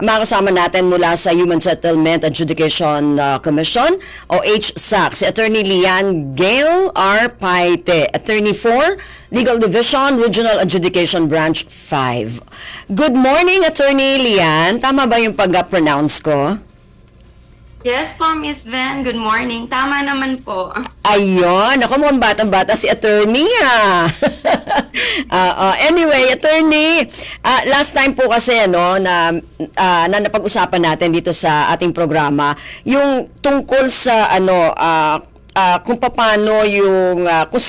Makasama natin mula sa Human Settlement Adjudication uh, Commission o HSAC, si Attorney Lian Gale R. Paite, Attorney 4, Legal Division, Regional Adjudication Branch 5. Good morning, Attorney Lian. Tama ba yung pag-pronounce ko? Yes po, Miss Van. Good morning. Tama naman po. Ayun, ako mukhang batang-bata si attorney ah. Ah, ah, anyway, attorney, ah, last time po kasi no na ah, na napag-usapan natin dito sa ating programa yung tungkol sa ano ah, ah, kung paano yung ah, kung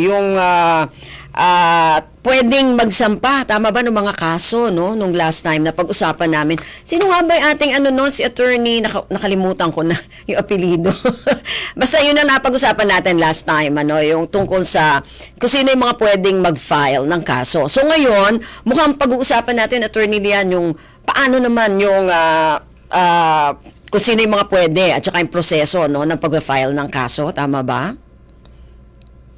yung ah, ah, pwedeng magsampa. Tama ba ng mga kaso no nung last time na pag-usapan namin? Sino nga ba yung ating ano no si attorney? Naka- nakalimutan ko na yung apelyido basta yun ang napag-usapan natin last time ano yung tungkol sa kung sino yung mga pwedeng mag-file ng kaso. So ngayon mukhang pag-uusapan natin attorney Lian yung paano naman yung ah, ah, kung sino yung mga pwede at saka yung proseso no ng pag-file ng kaso tama ba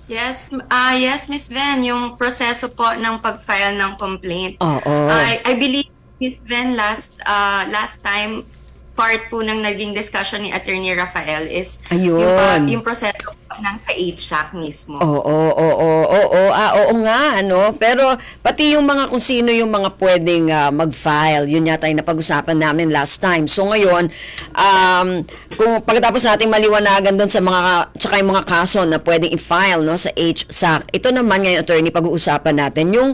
Yes, ah yes, Miss Van, yung proseso po ng pag-file ng complaint. Oo. I, I believe, Miss Van, last, ah last time, part po ng naging discussion ni Attorney Rafael is Ayun. yung, pa- yung proseso ng sa HSAC mismo. Oo, oo, oo, oo, ah, oo nga, ano. Pero pati yung mga kung sino yung mga pwedeng ah, mag-file, yun yata yung napag-usapan namin last time. So ngayon, um, kung pagkatapos nating maliwanagan doon sa mga, tsaka yung mga kaso na pwedeng i-file no, sa HSAC, ito naman ngayon, attorney, pag-uusapan natin yung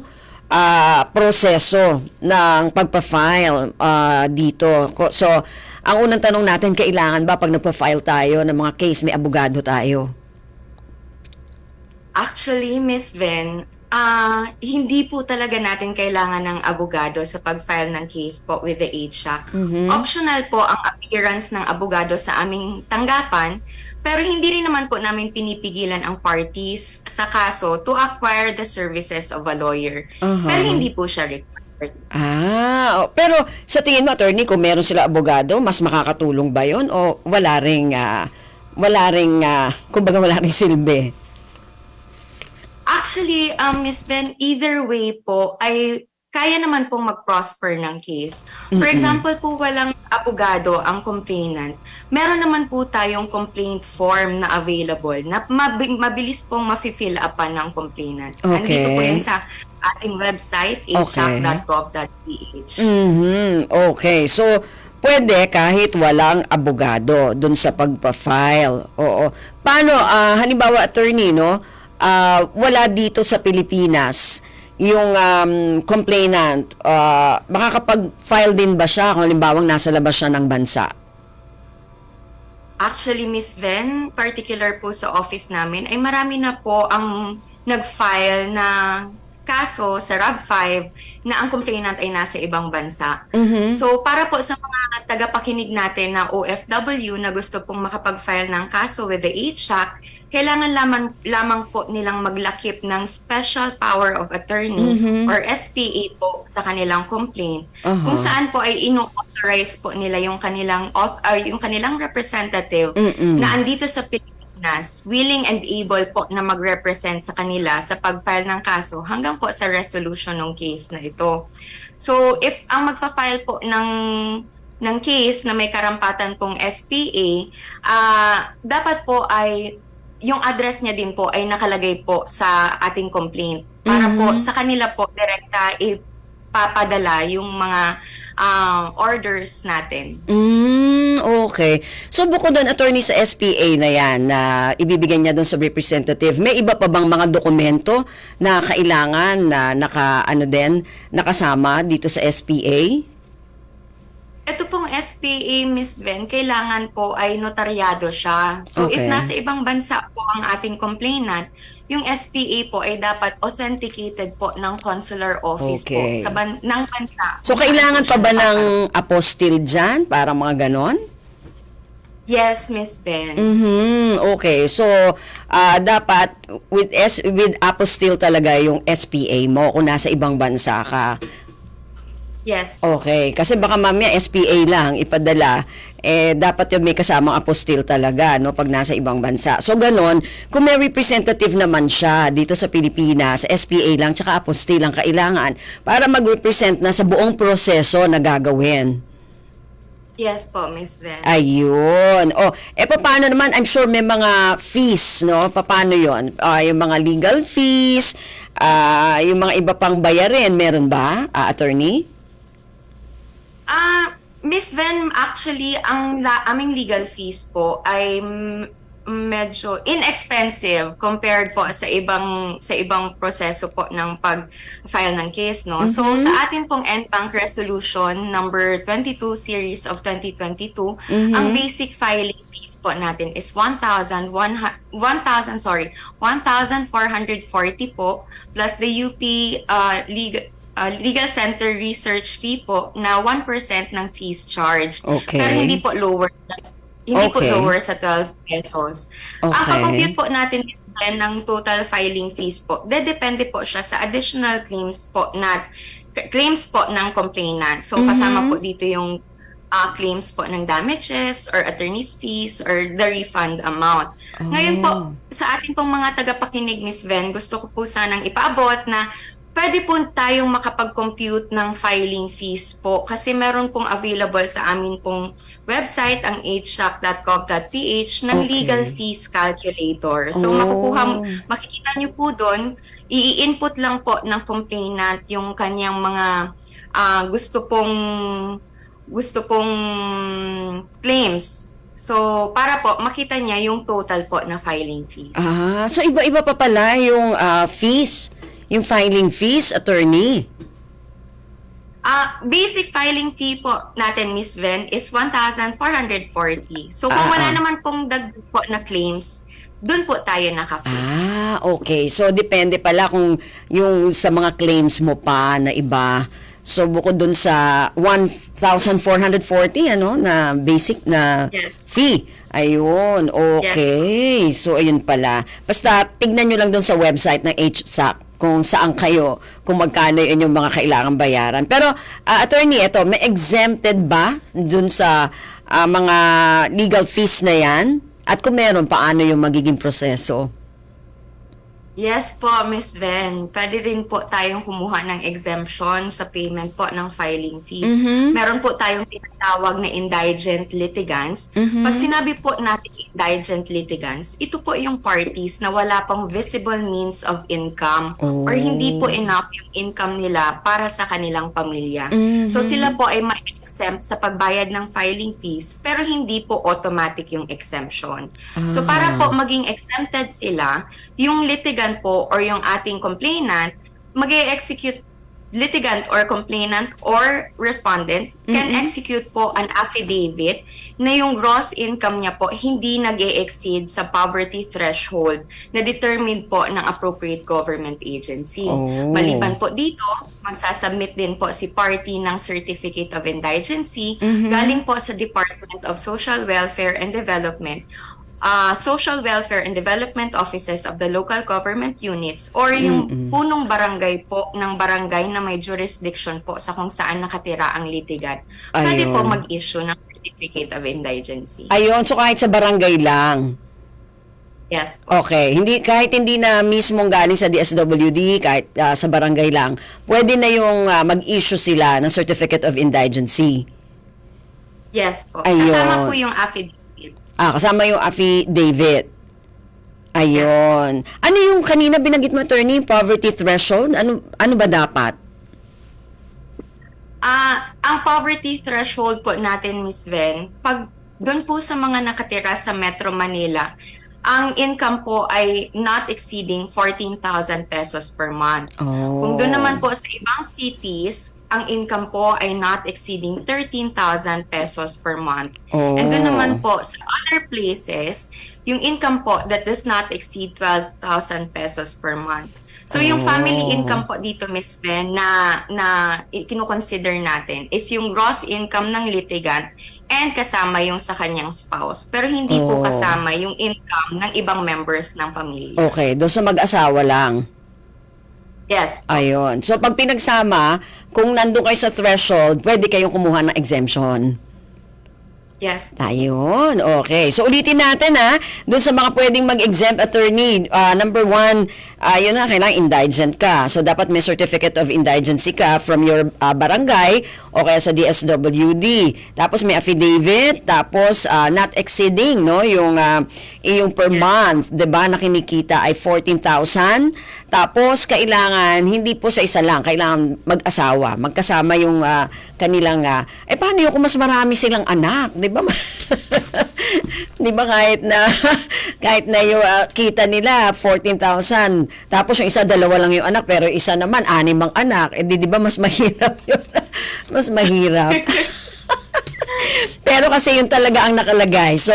ah, proseso ng pagpa-file ah, dito. So, ang unang tanong natin, kailangan ba pag nagpa-file tayo ng mga case, may abogado tayo? Actually, Miss Ven, ah hindi po talaga natin kailangan ng abogado sa pag-file ng case po with the HSAC. Optional po ang appearance ng abogado sa aming tanggapan, pero hindi rin naman po namin pinipigilan ang parties sa kaso to acquire the services of a lawyer. Aha. Pero hindi po siya required. Ah, o- pero sa tingin mo, attorney, kung meron sila abogado, mas makakatulong ba yon o wala ring, ah, wala ring, ah, kumbaga wala ring silbi? Actually, um, Miss Ben, either way po ay kaya naman pong mag-prosper ng case. For example po, walang abogado ang complainant. Meron naman po tayong complaint form na available na mabi- mabilis pong mafi-fill upan ng complainant. Nandito po Okay. yun sa ating website, Okay. hsac.gov.ph. Mhm. Okay. So, pwede kahit walang abogado dun sa pagpa-file. Oo. Paano, ah, halimbawa, attorney, no? Ah, wala dito sa Pilipinas yung um, complainant, ah, makakapag-file din ba siya kung halimbawa nasa labas siya ng bansa? Actually, Miss Ven, particular po sa office namin, ay marami na po ang nag-file na kaso sa RAB5 na ang complainant ay nasa ibang bansa. Mhm. So, para po sa mga tagapakinig natin na OFW na gusto pong makapag-file ng kaso with the HSAC, kailangan lamang, lamang po nilang maglakip ng Special Power of Attorney Mhm. or SPA po sa kanilang complaint Aha. kung saan po ay ino-authorize po nila yung kanilang auth- or yung kanilang representative Mm-mm. na andito sa Pilipinas, willing and able po na mag-represent sa kanila sa pag-file ng kaso hanggang po sa resolution ng case na ito. So, if ang magfa-file po ng ng case na may karampatan pong SPA, ah dapat po ay yung address niya din po ay nakalagay po sa ating complaint para po Mhm. sa kanila po direkta ipapadala yung mga ah, orders natin. Mm, okay. So bukod doon, attorney sa SPA na yan, na ibibigay niya doon sa representative, may iba pa bang mga dokumento na kailangan na naka, ano din, nakasama dito sa SPA? Ito pong SPA, Miss Ven, kailangan po ay notaryado siya. So, Okay. if nasa ibang bansa po ang ating complainant, yung SPA po ay dapat authenticated po ng consular office Okay. po sa ban- ng bansa. So kailangan pa ba ng apostil dyan? Para mga ganon? Yes, Miss Ben. Mhm. Okay. So ah, dapat with S with apostille talaga yung SPA mo kung nasa ibang bansa ka. Yes. Okay, kasi baka mamaya SPA lang ipadala, eh dapat yung may kasamang apostil talaga no pag nasa ibang bansa. So ganon, kung may representative naman siya dito sa Pilipinas, SPA lang tsaka apostil lang kailangan para mag-represent na sa buong proseso na gagawin. Yes po, Miss Ven. Ayun. O, eh paano naman? I'm sure may mga fees, no? Paano yon? Ah, yung mga legal fees, ah, yung mga iba pang bayarin, meron ba, ah, attorney? Ah, Miss Ven, actually, ang la- aming legal fees po ay medyo inexpensive compared po sa ibang sa ibang proseso po ng pag-file ng case, no? So, Mhm. sa atin pong NBank Resolution number 22 series of 2022, Mhm. ang basic filing fees po natin is 1,000 1,000 sorry, 1,440 po plus the UP uh, legal uh, legal center research fee po na 1% ng fees charged. Okay. Pero hindi po lower hindi po Okay. lower sa 12 pesos. Ang Okay. compute po natin is then ng total filing fees po. Dedepende po siya sa additional claims po na claims po ng complainant. So kasama Mhm. po dito yung uh, claims po ng damages or attorney's fees or the refund amount. Ngayon po, Oh. sa ating pong mga tagapakinig, Miss Ven, gusto ko po sanang ipaabot na pwede po tayong makapag-compute ng filing fees po kasi meron pong available sa amin pong website, ang hshock.gov.ph, ng Okay. legal fees calculator. So, Oh. makukuha, makikita niyo po doon, i-input lang po ng complainant yung kanyang mga ah, gusto pong gusto pong claims. So, para po makita niya yung total po na filing fees. Ah, so iba-iba pa pala yung ah, fees, yung filing fees, attorney. Ah, basic filing fee po natin, Miss Ven, is 1,440. So, kung Ah, wala ah. naman pong dagdag po na claims, dun po tayo naka-free. Ah, okay. So, depende pala kung yung sa mga claims mo pa na iba. So, bukod dun sa 1,440, ano, na basic na Yes. fee. Ayun, okay. So, ayun pala. Basta, tignan nyo lang dun sa website ng HSAC kung saan kayo, kung magkano yun yung mga kailangan bayaran. Pero, ah, attorney, ito, may exempted ba dun sa ah, mga legal fees na yan? At kung meron, paano yung magiging proseso? Yes po, Miss Ven. Pwede rin po tayong kumuha ng exemption sa payment po ng filing fees. Mhm. Meron po tayong tinatawag na indigent litigants. Mhm. Pag sinabi po natin indigent litigants, ito po yung parties na wala pang visible means of income Oh. or hindi po enough yung income nila para sa kanilang pamilya. Mhm. So sila po ay ma-exempt sa pagbayad ng filing fees pero hindi po automatic yung exemption. So Ah. para po maging exempted sila, yung litigant po or yung ating complainant, mag execute litigant or complainant or respondent can Mhm. execute po an affidavit na yung gross income niya po hindi nag exceed sa poverty threshold na determined po ng appropriate government agency. Oh. Maliban po dito, magsasubmit din po si party ng Certificate of Indigency Mhm. galing po sa Department of Social Welfare and Development uh, Social Welfare and Development Offices of the local government units or yung Mm-mm. punong barangay po ng barangay na may jurisdiction po sa kung saan nakatira ang litigant. Pwede Ayun. po mag-issue ng Certificate of Indigency. Ayun, so kahit sa barangay lang. Yes po. Okay, hindi kahit hindi na mismong galing sa DSWD, kahit ah, sa barangay lang, pwede na yung ah, mag-issue sila ng Certificate of Indigency. Yes po. Ayun. Kasama po yung affidavit. Ah, kasama yung affidavit. Ayun. Ano yung kanina binanggit mo, attorney, poverty threshold? Ano ano ba dapat? Ah, ang poverty threshold po natin, Miss Ven, pag doon po sa mga nakatira sa Metro Manila, ang income po ay not exceeding 14,000 pesos per month. Oh. Kung doon naman po sa ibang cities, ang income po ay not exceeding 13,000 pesos per month. Oh. And doon naman po sa other places, yung income po that does not exceed 12,000 pesos per month. So yung Oh. family income po dito, Miss Ben, na, na kinukonsider natin is yung gross income ng litigant and kasama yung sa kanyang spouse. Pero hindi po Oh. kasama yung income ng ibang members ng pamilya. Okay, doon sa mag-asawa lang. Yes. Ayun. So pag pinagsama, kung nandun kayo sa threshold, pwede kayong kumuha ng exemption. Yes. Ayun, okay. So ulitin natin ha, doon sa mga pwedeng mag-exempt attorney, ah, number one, ah, yun na, kailangan indigent ka. So dapat may certificate of indigency ka from your ah, barangay o kaya sa DSWD. Tapos may affidavit, tapos ah, not exceeding, no, yung, ah, yung per month, 'di ba na kinikita ay 14,000. Tapos kailangan, hindi po sa isa lang, kailangan mag-asawa, magkasama yung ah, kanilang, ah, eh paano yung kung mas marami silang anak, 'di ba? 'Di ba kahit na kahit na yung ah, kita nila 14,000, tapos yung isa dalawa lang yung anak pero isa naman anim ang anak, eh di, di ba mas mahirap yun? mas mahirap. pero kasi yun talaga ang nakalagay. So,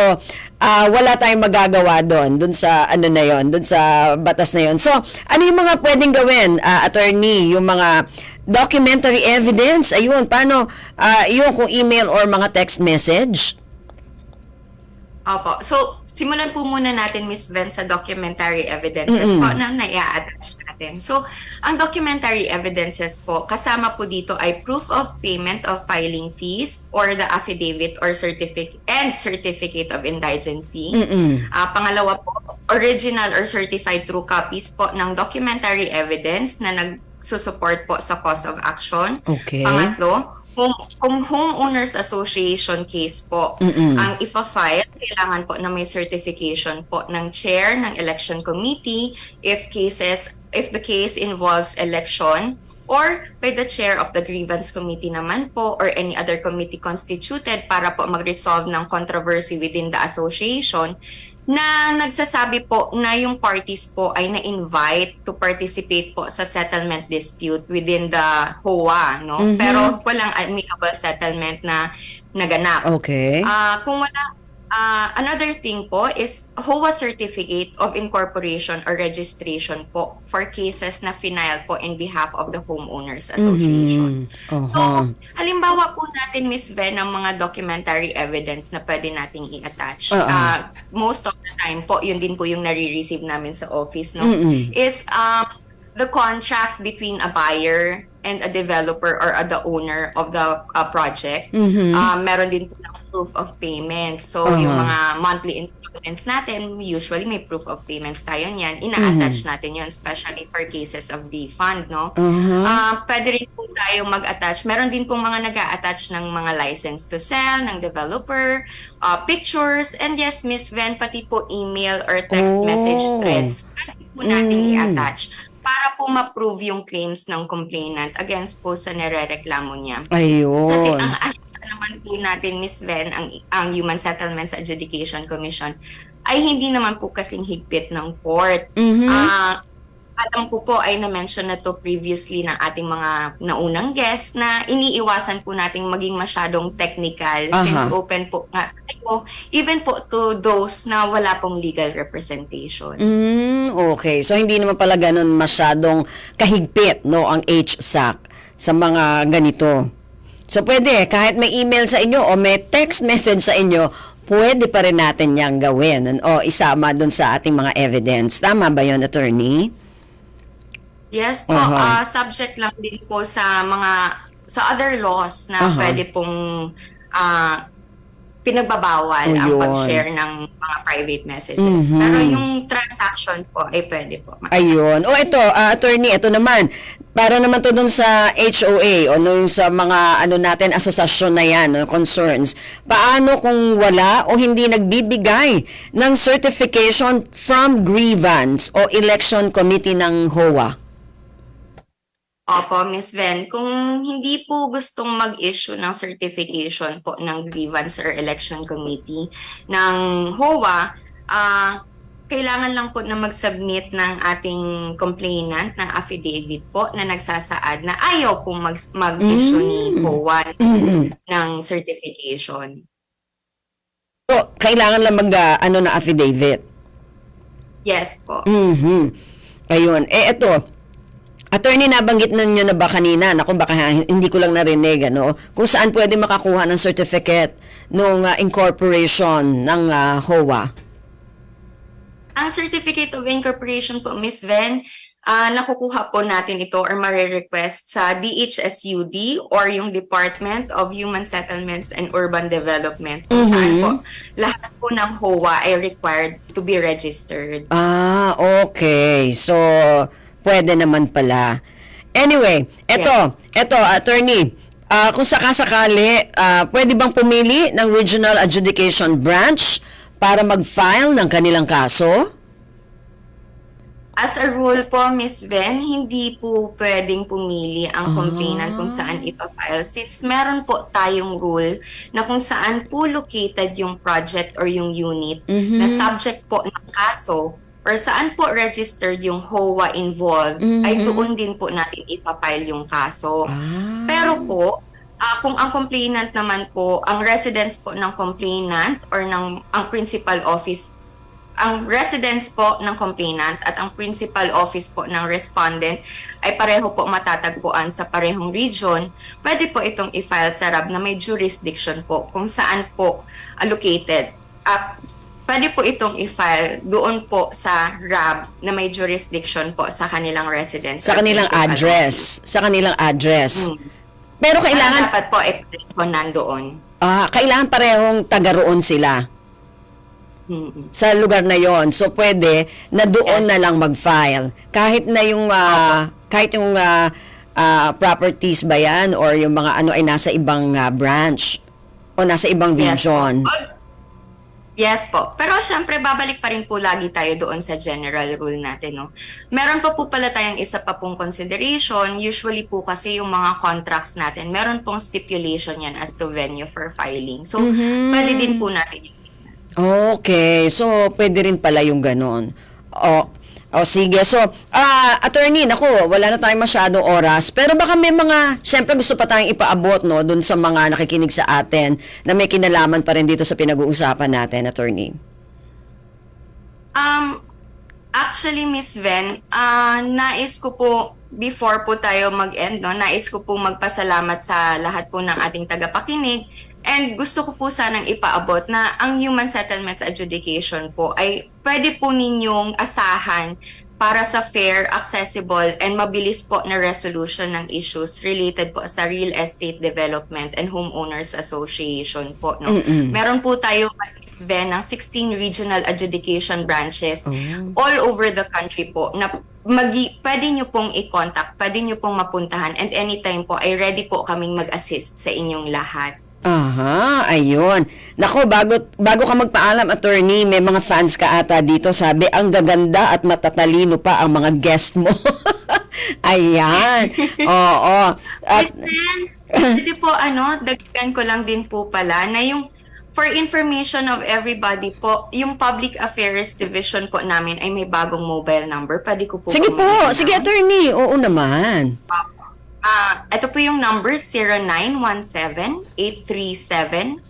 ah, wala tayong magagawa doon, doon sa ano na yon, doon sa batas na yon. So, ano yung mga pwedeng gawin, ah, attorney, yung mga documentary evidence, ayun, paano, ah, yun kung email or mga text message? Opo. So, simulan po muna natin, Miss Ven, sa documentary evidences Mm-mm. po na nai-attach natin. So, ang documentary evidences po, kasama po dito ay proof of payment of filing fees or the affidavit or certificate and certificate of indigency. Mm-mm. Ah, pangalawa po, original or certified true copies po ng documentary evidence na nagsusupport po sa cause of action. Okay. Pangatlo, kung, kung homeowners association case po Mm-mm. ang ifa-file, kailangan po na may certification po ng chair ng election committee if cases if the case involves election or by the chair of the grievance committee naman po or any other committee constituted para po mag-resolve ng controversy within the association na nagsasabi po na yung parties po ay na-invite to participate po sa settlement dispute within the HOA, no? Mhm. Pero walang amicable settlement na naganap. Okay. Ah, kung wala ah, another thing po is HOA certificate of incorporation or registration po for cases na final po in behalf of the homeowners association. Mhm. So, Oho. halimbawa po natin, Miss Ben, ng mga documentary evidence na pwede nating i-attach. Oo. Ah, most of the time po, yun din po yung nare-receive namin sa office, no? Mm-mm. Is um, the contract between a buyer and a developer or uh, the owner of the uh, project. Mhm. Ah, meron din po ng proof of payment. So, Aha. yung mga monthly installments natin, usually may proof of payments tayo niyan. Ina-attach Mhm. natin yun, especially for cases of defund, no? Aha. Ah, pwede rin po tayo mag-attach. Meron din pong mga nag attach ng mga license to sell, ng developer, ah, pictures, and yes, Miss Ven, pati po email or text Oh. message threads. Pwede po natin Mm. i-attach para po ma-prove yung claims ng complainant against po sa nire-reklamo niya. Kasi Ayun. ang ano naman po natin, Miss Ven, ang, ang Human Settlements Adjudication Commission, ay hindi naman po kasing higpit ng court. Mhm. Ah, alam ko po ay na-mention na to previously ng ating mga naunang guests na iniiwasan po nating maging masyadong technical Aha. since open po nga tayo, even po to those na wala pong legal representation. Mm, okay. So hindi naman pala ganun masyadong kahigpit no ang HSAC sa mga ganito. So pwede kahit may email sa inyo o may text message sa inyo, pwede pa rin natin 'yang gawin o isama doon sa ating mga evidence. Tama ba 'yon, attorney? Yes po, Aha. ah, subject lang din po sa mga sa other laws na Aha. pwede pong ah, pinagbabawal Oh, ang pag-share ng mga private messages. Mhm. Pero yung transaction po ay pwede po. Ayun. O ito, ah, attorney, ito naman. Para naman to dun sa HOA o nung sa mga ano natin asosasyon na yan, no, concerns. Paano kung wala o hindi nagbibigay ng certification from grievance o election committee ng HOA? Opo, Miss Ven, kung hindi po gustong mag-issue ng certification po ng grievance or election committee ng HOA, ah, kailangan lang po na mag-submit ng ating complainant na affidavit po na nagsasaad na ayaw pong mag- mag-issue ni Mm. HOA Mhm. ng certification. So, kailangan lang mag ah, ano na affidavit. Yes po. Mhm. Ayun. Eh ito, attorney nabanggit na niyo na ba kanina, naku baka hindi ko lang narinig ano, kung saan pwede makakuha ng certificate ng incorporation ng ah, HOA. Ang certificate of incorporation po, Miss Ven, ah nakukuha po natin ito or marirequest sa DHSUD or yung Department of Human Settlements and Urban Development kung saan po lahat po ng HOA ay required to be registered. Ah, okay. So, pwede naman pala. Anyway, eto, eto, attorney, ah, kung sakasakali, ah, pwede bang pumili ng Regional Adjudication Branch para mag-file ng kanilang kaso? As a rule po, Miss Ven, hindi po pwedeng pumili ang complainant kung saan ipafile since meron po tayong rule na kung saan po located yung project or yung unit Mhm. na subject po ng kaso or saan po registered yung HOA involved, Mhm. ay doon din po natin ipafile yung kaso. Ah. Pero po, ah, kung ang complainant naman po, ang residence po ng complainant or ng ang principal office, ang residence po ng complainant at ang principal office po ng respondent ay pareho po matatagpuan sa parehong region, pwede po itong i-file sa RAB na may jurisdiction po kung saan po allocated. At pwede po itong i-file doon po sa RAB na may jurisdiction po sa kanilang residence. Sa kanilang address. Sa kanilang address. Hmm. Pero Kailangan kailangan, dapat po i-print nandoon. ah, kailangan parehong taga roon sila. Mm-mm. sa lugar na yon. So pwede na doon na lang mag-file. Kahit na yung ah, kahit yung ah, ah, properties ba yan or yung mga ano ay nasa ibang ah, branch o nasa ibang Yes region. po. Yes po. Pero syempre, babalik pa rin po lagi tayo doon sa general rule natin. No? Meron pa po pala tayong isa pa pong consideration. Usually po kasi yung mga contracts natin, meron pong stipulation yan as to venue for filing. So, Mhm. pwede din po natin yung Okay. So pwede rin pala yung ganon. O, o sige. So, ah, attorney, nako, wala na tayong masyadong oras. Pero baka may mga, syempre gusto pa tayong ipaabot, no, dun sa mga nakikinig sa atin na may kinalaman pa rin dito sa pinag-uusapan natin, attorney. Um, actually, Miss Ven, ah, nais ko po, before po tayo mag-end, no, nais ko po magpasalamat sa lahat po ng ating tagapakinig. And gusto ko po sanang ipaabot na ang human settlements adjudication po ay pwede po ninyong asahan para sa fair, accessible, and mabilis po na resolution ng issues related po sa Real Estate Development and Homeowners Association po. No? Mm-mm. Meron po tayo, Ms. Ng 16 regional adjudication branches Oh. all over the country po na magi, pwede nyo pong i-contact, pwede nyo pong mapuntahan, and anytime po ay ready po kaming mag-assist sa inyong lahat. Aha, ayun. Nako, bago, bago ka magpaalam, attorney, may mga fans ka ata dito. Sabi, ang gaganda at matatalino pa ang mga guest mo. Ayan. Oo. At, pwede po ano, dagdagan ko lang din po pala na yung for information of everybody po, yung Public Affairs Division po namin ay may bagong mobile number. Pwede ko po sige po, sige attorney. Oo naman. Ah, ito po yung number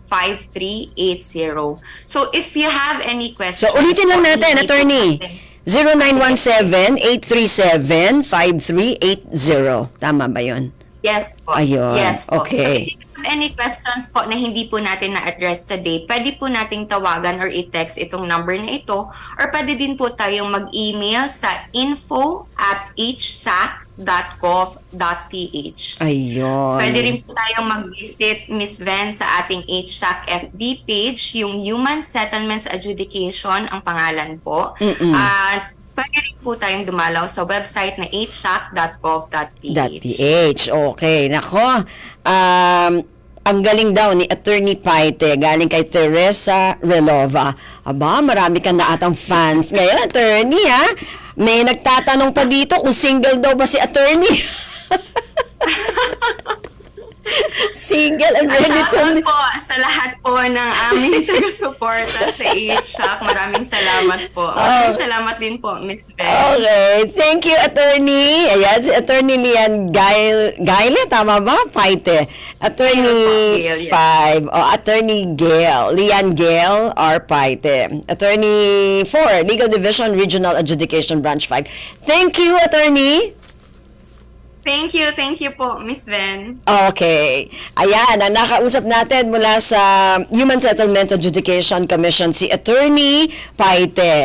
0917-837-5380. So if you have any questions... So, ulitin lang natin, attorney. natin- 0917-837-5380. Tama ba yun? Yes po. Ayun, Yes po. okay. So, if you have any questions po na hindi po natin na-address today, pwede po nating tawagan or i-text itong number na ito or pwede din po tayong mag-email sa info at hsac.gov.ph. Ayun. Pwede rin po tayong mag-visit, Miss Ven, sa ating HSAC FB page, yung Human Settlements Adjudication, ang pangalan po. At pwede rin po tayong dumalaw sa website na hsac.gov.ph. .ph. Okay. Nako. Um, ang galing daw ni Attorney Paite, galing kay Teresa Relova. Aba, marami ka na atang fans. Ngayon, attorney ha, may nagtatanong pa dito kung single daw ba si attorney. single and ready to Shoutout po sa lahat po ng aming taga-suporta sa HSAC. Maraming salamat po. Maraming Oh. salamat din po, Miss Ven. Okay. Thank you, attorney. Ayan, si attorney Lian Gail, Gaile, tama ba? Paite. Attorney Gail, yes. 5, o attorney Gail, Lian Gail R. Paite. Attorney 4, Legal Division Regional Adjudication Branch 5. Thank you, attorney. Thank you, thank you po, Miss Ven. Okay. Ayan, ang nakausap natin mula sa Human Settlement Adjudication Commission si Attorney Paite.